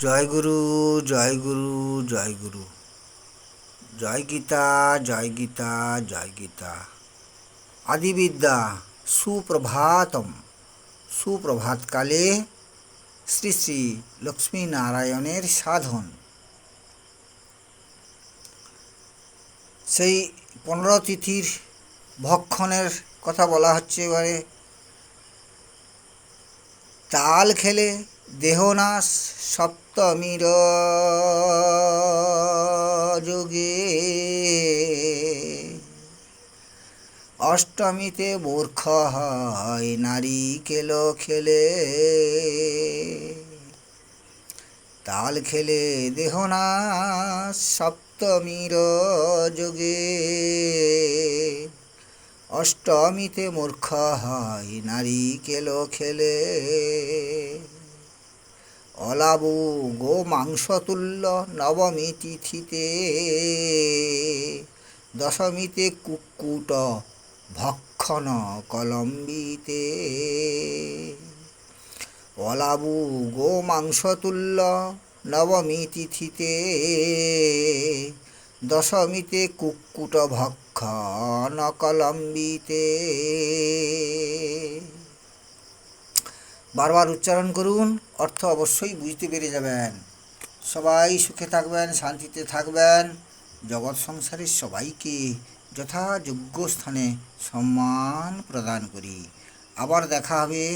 জয় গুরু জয় গুরু জয় গুরু। জয় গীতা জয় গীতা জয় গীতা। আদিবিদ্যা সুপ্রভাতম। সুপ্রভাতকালে শ্রী শ্রী লক্ষ্মীনারায়ণের সাধন। সেই পনেরো তিথির ভক্ষণের কথা বলা হচ্ছে এবারে। তাল খেলে দেহনাশ সপ্তমীর যোগে অষ্টমীতে মূর্খ হয়, নারী কেল খেলে। তাল খেলে দেহনাশ সপ্তমীর যুগে অষ্টমীতে মূর্খ হয়, নারী কেল খেলে। অলাবু গো মাংসতুল্য নবমী তিথিতে। দশমীতে কুকুট ভক্ষণ কলম্বিতে। অলাবু গো মাংসতুল্য নবমী তিথিতে। দশমীতে কুকুট ভক্ষণ কলম্বিতে। বারবার উচ্চারণ করুন, অর্থ অবশ্যই বুঝতে পেরে যাবেন। সবাই সুখে থাকবেন, শান্তিতে থাকবেন। জগৎ সংসারের সবাইকে যথাযোগ্য স্থানে সম্মান প্রদান করি। আবার দেখা হবে।